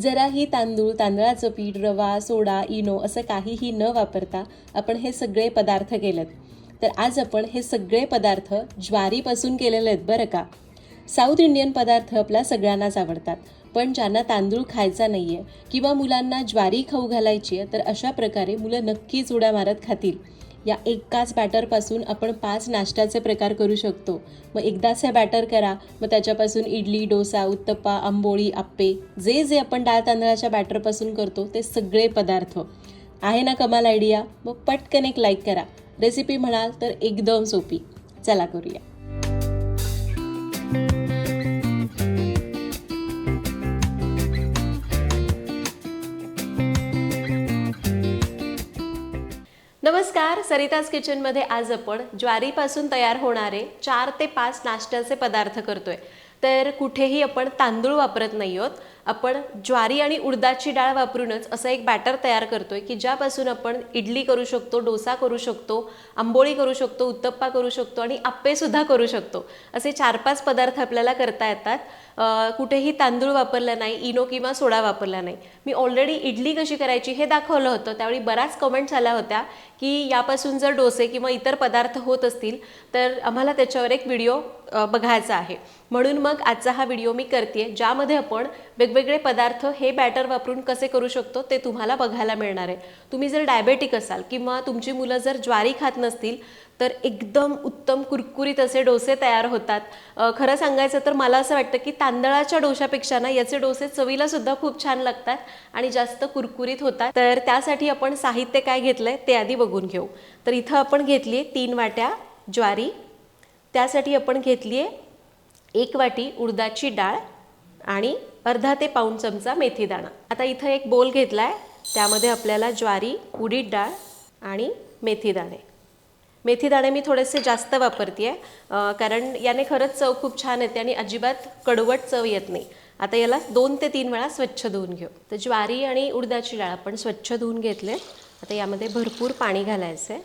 जराही तांदूळ तांदळाचं पीठ रवा सोडा इनो असं काहीही न वापरता आपण हे सगळे पदार्थ केलेत. तर आज आपण हे सगळे पदार्थ ज्वारीपासून केलेले आहेत बरं का. साऊथ इंडियन पदार्थ आपल्या सगळ्यांनाच आवडतात. पण ज्यांना तांदूळ खायचा नाही आहे किंवा मुलांना ज्वारी खाऊ घालायची आहे तर अशा प्रकारे मुलं नक्कीच उड्या मारत खातील. या एकाच बॅटरपासून आपण पाच नाश्त्याचे प्रकार करू शकतो. मग एकदाच हे बॅटर करा मग त्याच्यापासून इडली डोसा उत्तप्पा आंबोळी आप्पे जे जे आपण डाळ तांदळाच्या बॅटरपासून करतो ते सगळे पदार्थ. आहे ना कमाल आयडिया मग पटकन एक लाईक करा. रेसिपी म्हणाल तर एकदम सोपी. चला करूया. नमस्कार सरिताज किचनमध्ये आज आपण ज्वारीपासून तयार होणारे चार ते पाच नाश्त्याचे पदार्थ करतोय. तर कुठेही आपण तांदूळ वापरत नाही आहोत. आपण ज्वारी आणि उडदाची डाळ वापरूनच असं एक बॅटर तयार करतोय की ज्यापासून आपण इडली करू शकतो डोसा करू शकतो आंबोळी करू शकतो उत्तप्पा करू शकतो आणि आप्पेसुद्धा करू शकतो. असे चार पाच पदार्थ आपल्याला करता येतात. कुठेही तांदूळ वापरला नाही इनो किंवा सोडा वापरला नाही. मी ऑलरेडी इडली कशी करायची हे दाखवलं होतं. त्यावेळी बऱ्याच कमेंट्स आल्या होत्या की यापासून जर डोसे किंवा इतर पदार्थ होत असतील तर आम्हाला त्याच्यावर एक व्हिडिओ बघायचा आहे. म्हणून मग आजचा हा व्हिडिओ मी करते ज्यामध्ये आपण वेगवेगळे पदार्थ हे बॅटर वापरून कसे करू शकतो ते तुम्हाला बघायला मिळणार आहे. तुम्ही जर डायबेटिक असाल किंवा तुमची मुलं जर ज्वारी खात नसतील तर एकदम उत्तम कुरकुरीत असे डोसे तयार होतात. खरं सांगायचं तर मला असं वाटतं की तांदळाच्या डोशापेक्षा ना याचे डोसे चवीला सुद्धा खूप छान लागतात आणि जास्त कुरकुरीत होतात. तर त्यासाठी आपण साहित्य काय घेतलं आहे ते आधी बघून घेऊ. तर इथं आपण घेतली आहे तीन वाट्या ज्वारी. त्यासाठी आपण घेतली आहे एक वाटी उडदाची डाळ. आणि अर्धा ते पाऊण चमचा मेथी दाणा. आता इथं एक बोल घेतला आहे त्यामध्ये आपल्याला ज्वारी उडीद डाळ आणि मेथी दाणे. मेथी दाणे मी थोडेसे जास्त वापरते आहे कारण याने खरंच चव खूप छान येते आणि अजिबात कडवट चव येत नाही. आता याला दोन ते तीन वेळा स्वच्छ धुवून घेऊ. तर ज्वारी आणि उडदाची डाळ आपण स्वच्छ धुवून घेतले आता यामध्ये भरपूर पाणी घालायचं आहे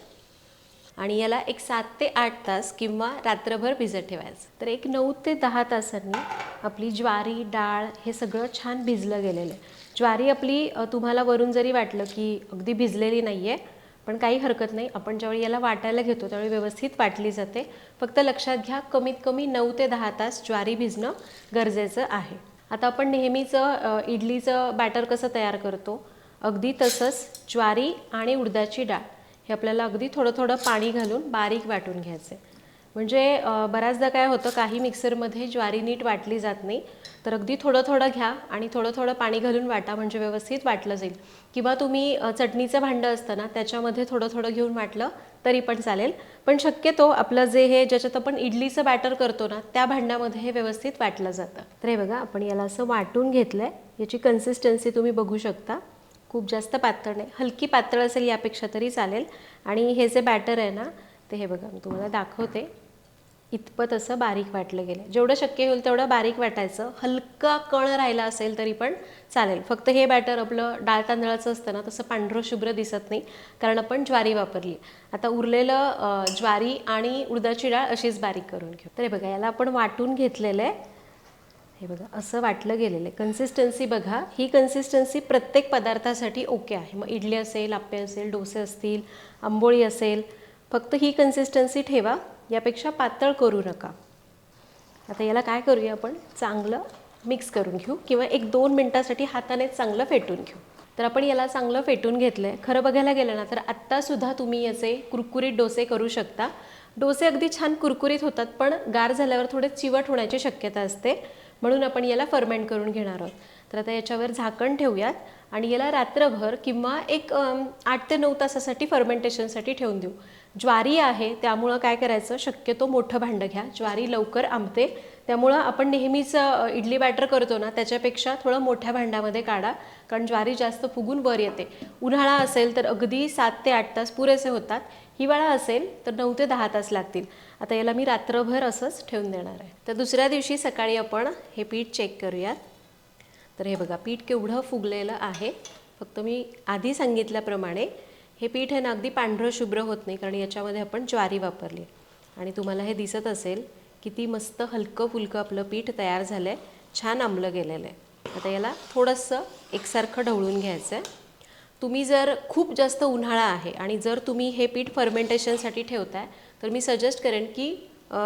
आणि याला एक सात ते आठ तास किंवा रात्रभर भिजत ठेवायचं. तर एक नऊ ते दहा तासांनी आपली ज्वारी डाळ हे सगळं छान भिजलं गेलेलं आहे. ज्वारी आपली तुम्हाला वरून जरी वाटलं की अगदी भिजलेली नाही आहे पण काही हरकत नाही. आपण ज्यावेळी याला वाटायला घेतो त्यावेळी व्यवस्थित वाटली जाते. फक्त लक्षात घ्या कमीत कमी नऊ ते दहा तास ज्वारी भिजणं गरजेचं आहे. आता आपण नेहमीचं इडलीचं बॅटर कसं तयार करतो? अगदी तसंच ज्वारी आणि उडदाची डाळ. हे आपल्याला अगदी थोडं थोडं पाणी घालून बारीक वाटून घ्यायचे. म्हणजे बऱ्याचदा काय होतं काही मिक्सरमध्ये ज्वारी नीट वाटली जात नाही तर अगदी थोडं थोडं घ्या आणि थोडं थोडं पाणी घालून वाटा म्हणजे व्यवस्थित वाटलं जाईल. किंवा तुम्ही चटणीचं भांडं असतं ना त्याच्यामध्ये थोडं थोडं घेऊन वाटलं तरी पण चालेल. पण शक्यतो आपलं जे हे ज्याच्यात आपण इडलीचं बॅटर करतो ना त्या भांड्यामध्ये हे व्यवस्थित वाटलं जातं. तर हे बघा आपण याला असं वाटून घेतलं आहे याची कन्सिस्टन्सी तुम्ही बघू शकता. खूप जास्त पातळ नाही. हलकी पातळ असेल यापेक्षा तरी चालेल. आणि हे जे बॅटर आहे ना ते हे बघा मी तुम्हाला दाखवते. इतपत असं बारीक वाटलं गेलं जेवढं शक्य होईल तेवढं बारीक वाटायचं. हलका कण राहिला असेल तरी पण चालेल. फक्त हे बॅटर आपलं डाळ तांदळाचं असतं ना तसं पांढरं शुभ्र दिसत नाही. कारण आपण ज्वारी वापरली. आता उरलेलं ज्वारी आणि उडदाची डाळ अशीच बारीक करून घेऊ. तर हे बघा याला आपण वाटून घेतलेलं आहे. हे बघा असं वाटलं गेलेलं आहे. कन्सिस्टन्सी बघा ही कन्सिस्टन्सी प्रत्येक पदार्थासाठी ओके आहे. मग इडली असेल आप्पे असेल डोसे असतील आंबोळी असेल फक्त ही कन्सिस्टन्सी ठेवा यापेक्षा पातळ करू नका. आता याला काय करूया आपण? चांगलं मिक्स करून घेऊ किंवा एक दोन मिनटासाठी हाताने चांगलं फेटून घेऊ. तर आपण याला चांगलं फेटून घेतलं आहे खरं बघायला गेलं ना तर आत्तासुद्धा तुम्ही याचे कुरकुरीत डोसे करू शकता. डोसे अगदी छान कुरकुरीत होतात पण गार झाल्यावर थोडे चिवट होण्याची शक्यता असते. म्हणून आपण याला फर्मेंट करून घेणार आहोत. तर आता याच्यावर झाकण ठेवूयात आणि याला रात्रभर किंवा एक आठ ते नऊ तासासाठी फर्मेंटेशनसाठी ठेवून देऊ. ज्वारी आहे त्यामुळं काय करायचं? शक्यतो मोठं भांडं घ्या. ज्वारी लवकर आंबते. त्यामुळं आपण नेहमीच इडली बॅटर करतो ना त्याच्यापेक्षा थोडं मोठ्या भांड्यामध्ये काढा. कारण ज्वारी जास्त फुगून वर येते. उन्हाळा असेल तर अगदी सात ते आठ तास पुरेसे होतात. हिवाळा असेल तर नऊ ते दहा तास लागतील. आता याला मी रात्रभर असंच ठेवून देणार आहे. तर दुसऱ्या दिवशी सकाळी आपण हे पीठ चेक करूयात तर हे बघा पीठ केवढं फुगलेलं आहे. फक्त मी आधी सांगितल्याप्रमाणे हे पीठ हे ना अगदी पांढरं शुभ्र होत नाही कारण याच्यामध्ये आपण ज्वारी वापरली. आणि तुम्हाला हे दिसत असेल किती मस्त हलकं फुलकं आपलं पीठ तयार झालं आहे छान आंबलं गेलेलं आहे. आता याला थोडंसं एकसारखं ढवळून घ्यायचं आहे तुम्ही जर खूप जास्त उन्हाळा आहे आणि जर तुम्ही हे पीठ फर्मेंटेशनसाठी ठेवताय तर मी सजेस्ट करेन की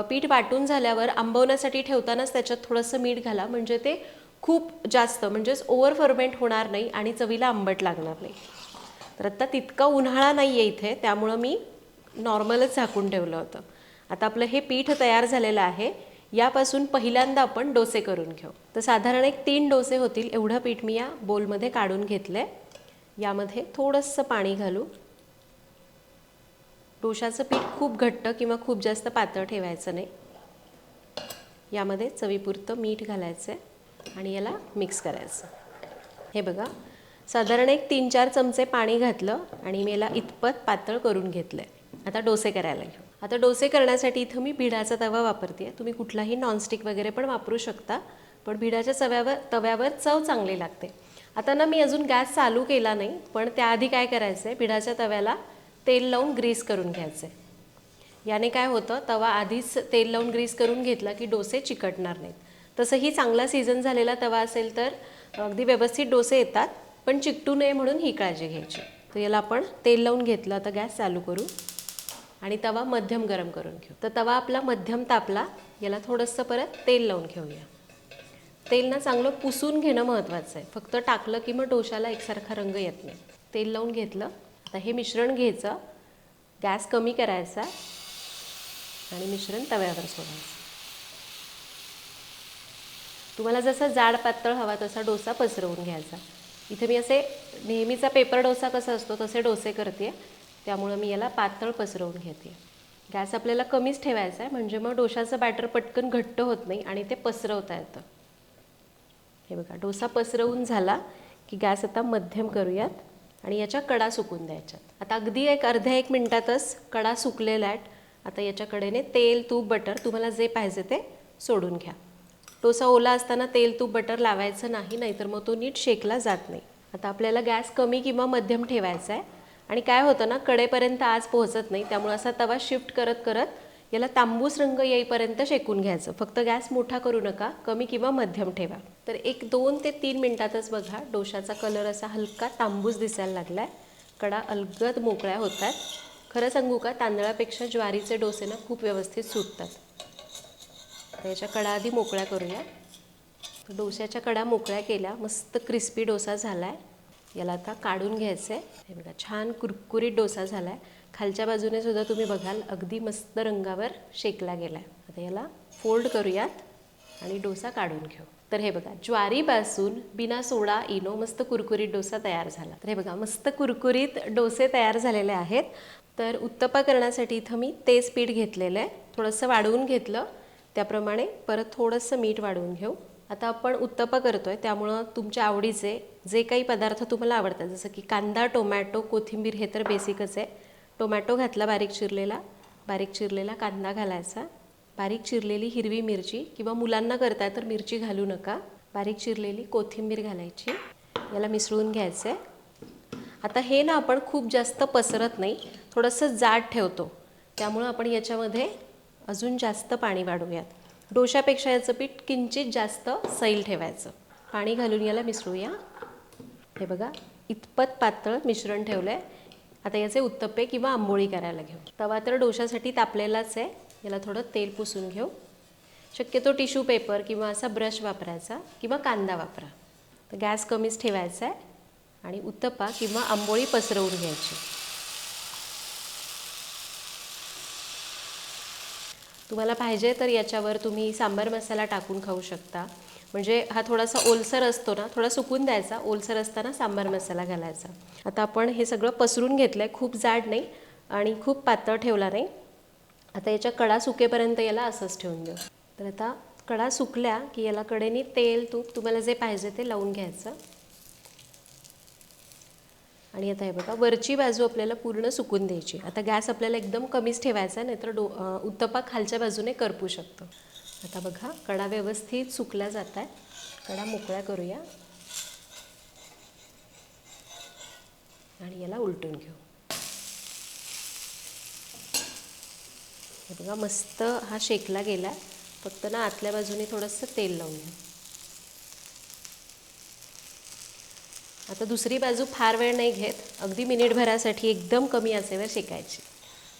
पीठ वाटून झाल्यावर आंबवण्यासाठी ठेवतानाच त्याच्यात थोडंसं मीठ घाला. म्हणजे ते खूप जास्त म्हणजेच ओव्हर फर्मेंट होणार नाही आणि चवीला आंबट लागणार नाही. तर आत्ता तितका उन्हाळा नाही आहे इथे त्यामुळं मी नॉर्मलच झाकून ठेवलं होतं. आता आपलं हे पीठ तयार झालेलं आहे. यापासून पहिल्यांदा आपण डोसे करून घेऊ. तर साधारण एक तीन डोसे होतील एवढं पीठ मी या बोलमध्ये काढून घेतलं आहे यामध्ये थोडंसं पाणी घालू. डोशाचं पीठ खूप घट्ट किंवा खूप जास्त पातळ ठेवायचं नाही. यामध्ये चवीपुरतं मीठ घालायचं आहे आणि याला मिक्स करायचं. हे बघा साधारण एक तीन चार चमचे पाणी घातलं आणि मी याला इतपत पातळ करून घेतलं आहे आता डोसे करायला घेऊ आता डोसे करण्यासाठी इथं मी भिडाचा तवा वापरते तुम्ही कुठलाही नॉनस्टिक वगैरे पण वापरू शकता पण भिडाच्या तव्यावर तव्यावर चव चांगली लागते. आता ना मी अजून गॅस चालू केला नाही पण त्याआधी काय करायचं आहे पिढाच्या तव्याला तेल लावून ग्रीस करून घ्यायचं आहे याने काय होतं तवा आधीच तेल लावून ग्रीस करून घेतला की डोसे चिकटणार नाहीत. तसंही चांगला सीझन झालेला तवा असेल तर अगदी व्यवस्थित डोसे येतात पण चिकटू नये म्हणून ही काळजी घ्यायची. तर याला आपण तेल लावून घेतलं आता गॅस चालू करू. आणि तवा मध्यम गरम करून घेऊ. तर तवा आपला मध्यम तापला याला थोडंसं परत तेल लावून घेऊया. तेल ना चांगलं पुसून घेणं महत्त्वाचं आहे. फक्त टाकलं की मग डोशाला एकसारखा रंग येत नाही. तेल लावून घेतलं आता हे मिश्रण घ्यायचं. गॅस कमी करायचा आणि मिश्रण तव्यावर सोडायचं. तुम्हाला जसा जाड पातळ हवा तसा डोसा पसरवून घ्यायचा. इथे मी असे नेहमीचा पेपर डोसा कसा असतो तसे डोसे करते. त्यामुळं मी याला पातळ पसरवून घेते. गॅस आपल्याला कमीच ठेवायचा आहे. म्हणजे मग डोशाचं बॅटर पटकन घट्ट होत नाही आणि ते पसरवता येतं. हे बघा डोसा पसरवून झाला की गॅस आता मध्यम करूयात आणि याच्या कडा सुकून द्यायच्यात. आता अगदी एक अर्ध्या एक मिनटातच कडा सुकलेल्या आहेत आता याच्या कडेने तेल तूप बटर तुम्हाला जे पाहिजे ते सोडून घ्या. डोसा ओला असताना तेल तूप बटर लावायचं नाही नाहीतर मग तो नीट शेकला जात नाही. आता आपल्याला गॅस कमी किंवा मध्यम ठेवायचा आहे. आणि काय होतं ना कडेपर्यंत आज पोहोचत नाही त्यामुळे असा तवा शिफ्ट करत करत याला तांबूस रंग येईपर्यंत शेकून घ्यायचं. फक्त गॅस मोठा करू नका कमी किंवा मध्यम ठेवा. तर एक दोन ते तीन मिनटातच बघा डोशाचा कलर असा हलका तांबूस दिसायला लागला आहे कडा अलगद मोकळ्या होतात. खरं सांगू का तांदळापेक्षा ज्वारीचे डोसे ना खूप व्यवस्थित सुटतात. त्याच्या कडा आधी मोकळ्या करूया. डोश्याच्या कडा मोकळ्या केल्या मस्त क्रिस्पी डोसा झाला आहे याला आता काढून घ्यायचं आहे हे बघा छान कुरकुरीत डोसा झाला आहे खालच्या बाजूने सुद्धा तुम्ही बघाल अगदी मस्त रंगावर शेकला गेला आहे आता याला फोल्ड करूयात आणि डोसा काढून घेऊ. तर हे बघा ज्वारीपासून बिना सोडा इनो मस्त कुरकुरीत डोसा तयार झाला. तर हे बघा मस्त कुरकुरीत डोसे तयार झालेले आहेत. तर उत्तप्पा करण्यासाठी इथं मी तेच पीठ घेतलेलं आहे. थोडंसं वाढवून घेतलं. त्याप्रमाणे परत थोडंसं मीठ वाढवून घेऊ. आता आपण उत्तप्पा आहे त्यामुळं तुमच्या आवडीचे जे काही पदार्थ तुम्हाला आवडतात जसं की कांदा टोमॅटो कोथिंबीर हे तर बेसिकच आहे. टोमॅटो घातला बारीक चिरलेला बारीक चिरलेला कांदा घालायचा. बारीक चिरलेली हिरवी मिरची किंवा मुलांना करताय तर मिरची घालू नका. बारीक चिरलेली कोथिंबीर घालायची. याला मिसळून घ्यायचं आहे आता हे ना आपण खूप जास्त पसरत नाही थोडंसं जाड ठेवतो. त्यामुळं आपण याच्यामध्ये अजून जास्त पाणी वाढवूयात डोशापेक्षा याचं पीठ किंचित जास्त सैल ठेवायचं. पाणी घालून याला मिसळूया. हे बघा इतपत पातळ मिश्रण ठेवलं आहे आता याचे उत्तप्पे किंवा आंबोळी करायला घेऊ. तवा तर डोशासाठी तापलेलाच आहे. याला थोडं तेल पुसून घेऊ. शक्यतो टिश्यू पेपर किंवा असा ब्रश वापरायचा किंवा कांदा वापरा. तर गॅस कमीच ठेवायचा आहे आणि उत्तप्पा किंवा आंबोळी पसरवून घ्यायची. तुम्हाला पाहिजे तर याच्यावर तुम्ही सांबार मसाला टाकून खाऊ शकता. म्हणजे हा थोडासा ओलसर असतो ना थोडा सुकून द्यायचा ओलसर असताना सांबार मसाला घालायचा. आता आपण हे सगळं पसरून घेतलं आहे खूप जाड नाही आणि खूप पातळ ठेवला नाही. आता याच्या कडा सुकेपर्यंत याला असंच ठेवून देऊ. तर आता कडा सुकल्या की याला कडेने तेल तूप तुम्हाला जे पाहिजे ते लावून घ्यायचं. आणि आता हे बघा वरची बाजू आपल्याला पूर्ण सुकून द्यायची. आता गॅस आपल्याला एकदम कमीच ठेवायचा नाहीतर डो उत्तपा खालच्या बाजूने करपू शकतो. आता बघा कडा व्यवस्थित सुकला जात आहे कडा मोकळ्या करूया. आणि याला उलटून घेऊ. हे बघा मस्त हा शेकला गेला फक्त ना आतल्या बाजूने थोडंसं तेल लावून घेऊ आता दुसरी बाजू फार वेळ नाही घेत. अगदी मिनिटभरासाठी एकदम कमी आचेवर शेकायची.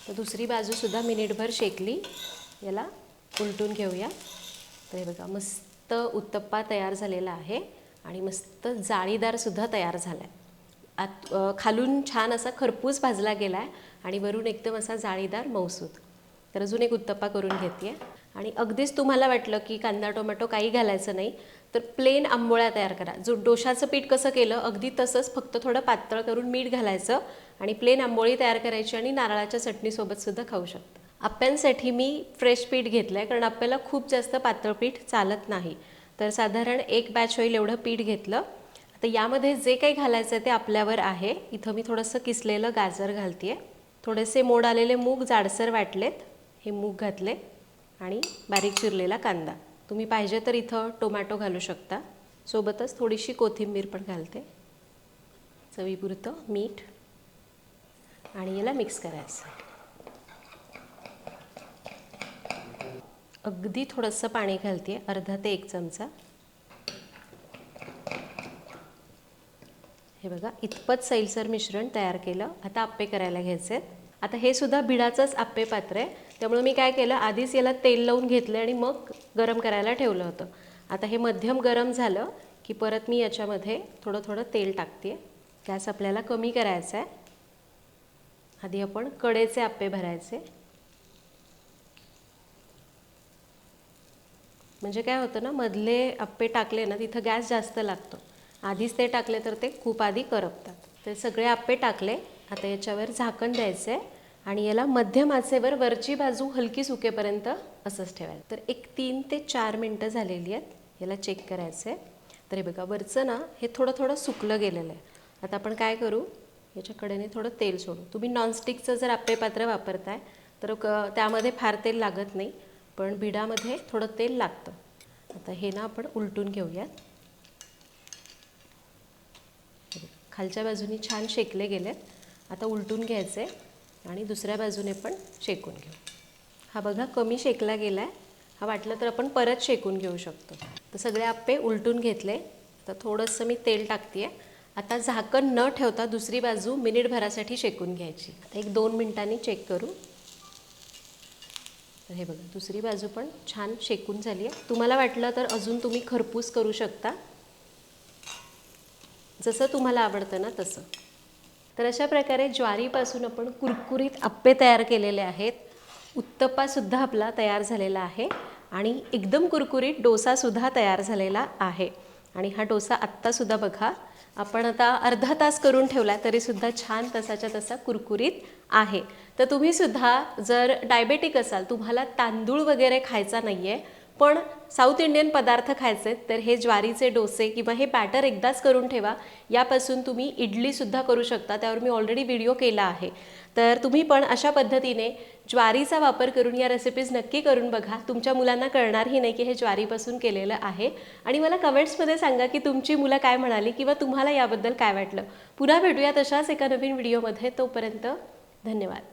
तर दुसरी बाजूसुद्धा मिनिटभर शेकली. याला उलटून घेऊया. तर हे बघा मस्त उत्तप्पा तयार झालेला आहे आणि मस्त जाळीदारसुद्धा तयार झाला आहे आत खालून छान असा खरपूस भाजला गेला आहे आणि वरून एकदम असा जाळीदार मौसूद. तर अजून एक उत्तप्पा करून घेते आणि अगदीच तुम्हाला वाटलं की कांदा टोमॅटो काही घालायचं नाही तर प्लेन आंबोळ्या तयार करा. जो डोशाचं पीठ कसं केलं अगदी तसंच फक्त थोडं पातळ करून मीठ घालायचं आणि प्लेन आंबोळी तयार करायची आणि नारळाच्या चटणीसोबतसुद्धा खाऊ शकता. आप्प्यांसाठी मी फ्रेश पीठ घेतलं आहे कारण आपल्याला खूप जास्त पातळ पीठ चालत नाही. तर साधारण एक बॅच होईल एवढं पीठ घेतलं. आता यामध्ये जे काही घालायचं आहे ते आपल्यावर आहे. इथं मी थोडंसं किसलेलं गाजर घालते थोडेसे मोड आलेले मूग जाडसर वाटलेत. हे मूग घातले आणि बारीक चिरलेला कांदा. तुम्ही पाहिजे तर इथं टोमॅटो घालू शकता. सोबतच थोडीशी कोथिंबीर पण घालते. चवीपुरतं मीठ. आणि याला मिक्स करायचं. अगदी थोडंसं पाणी घालते अर्धा ते एक चमचा. हे बघा इतपत सैलसर मिश्रण तयार केलं. आता आप्पे करायला घ्यायचे आता हे सुद्धा भिडाचंच आप्पे पात्र आहे. त्यामुळे मी काय केलं आधीच याला तेल लावून घेतलं आणि मग गरम करायला ठेवलं होतं. आता हे मध्यम गरम झालं की परत मी याच्यामध्ये थोडं थोडं तेल टाकते गॅस आपल्याला कमी करायचा आहे आधी आपण कडेचे आप्पे भरायचे. म्हणजे काय होतं ना मधले आप्पे टाकले ना तिथं गॅस जास्त लागतो. आधीच ते टाकले तर ते खूप आधी करपतात. तर सगळे आप्पे टाकले आता याच्यावर झाकण द्यायचं आहे आणि याला मध्यम आचेवर वरची बाजू हलकी सुकेपर्यंत असंच ठेवायचं. तर एक तीन ते चार मिनटं झालेली आहेत याला चेक करायचं आहे तर हे बघा वरचं ना हे थोडं थोडं सुकलं गेलेलं आहे. आता आपण काय करू? याच्या कडेने थोडं तेल सोडू. तुम्ही नॉनस्टिकचं जर आप्पे पात्र वापरताय तर क त्यामध्ये फार तेल लागत नाही. पण बिडामध्ये थोडं तेल लागतं. आता हे ना आपण उलटून घेऊयात. खालच्या बाजूनी छान शेकले गेलेत. आता उलटून घ्यायचे आणि दुसऱ्या बाजूने पण शेकून घेऊ. हा बघा कमी शेकला गेला आहे हा वाटलं तर आपण परत शेकून घेऊ शकतो. तर सगळे आप्पे उलटून घेतले. तर थोडंसं मी तेल टाकते आता झाकण न ठेवता दुसरी बाजू मिनिटभरासाठी शेकून घ्यायची. आता एक दोन मिनिटांनी चेक करू. तर हे बघा दुसरी बाजू पण छान शेकून झाली आहे. तुम्हाला वाटलं तर अजून तुम्ही खरपूस करू शकता. जसं तुम्हाला आवडतं ना तसं. तर अशा प्रकारे ज्वारीपासून आपण कुरकुरीत आप्पे तयार केलेले आहेत. उत्तप्पासुद्धा आपला तयार झालेला आहे आणि एकदम कुरकुरीत डोसासुद्धा तयार झालेला आहे. आणि हा डोसा आत्तासुद्धा बघा आपण आता अर्धा तास करून ठेवला तरीसुद्धा छान तसाच्या तसा कुरकुरीत आहे. तर तुम्हीसुद्धा जर डायबेटिक असाल तुम्हाला तांदूळ वगैरे खायचा नाही आहे पण साऊथ इंडियन पदार्थ खायचे आहेत, तर हे ज्वारीचे डोसे किंवा हे बॅटर एकदाच करून ठेवा. यापासून तुम्ही इडलीसुद्धा करू शकता. त्यावर मी ऑलरेडी व्हिडिओ केला आहे. तर तुम्ही पण अशा पद्धतीने ज्वारीचा वापर करून या रेसिपीज नक्की करून बघा. तुमच्या मुलांना कळणारही नाही की हे ज्वारीपासून केलेलं आहे. आणि मला कमेंट्समध्ये सांगा की तुमची मुलं काय म्हणाली किंवा तुम्हाला याबद्दल काय वाटलं. पुन्हा भेटूया तशाच एका नवीन व्हिडिओमध्ये तोपर्यंत धन्यवाद.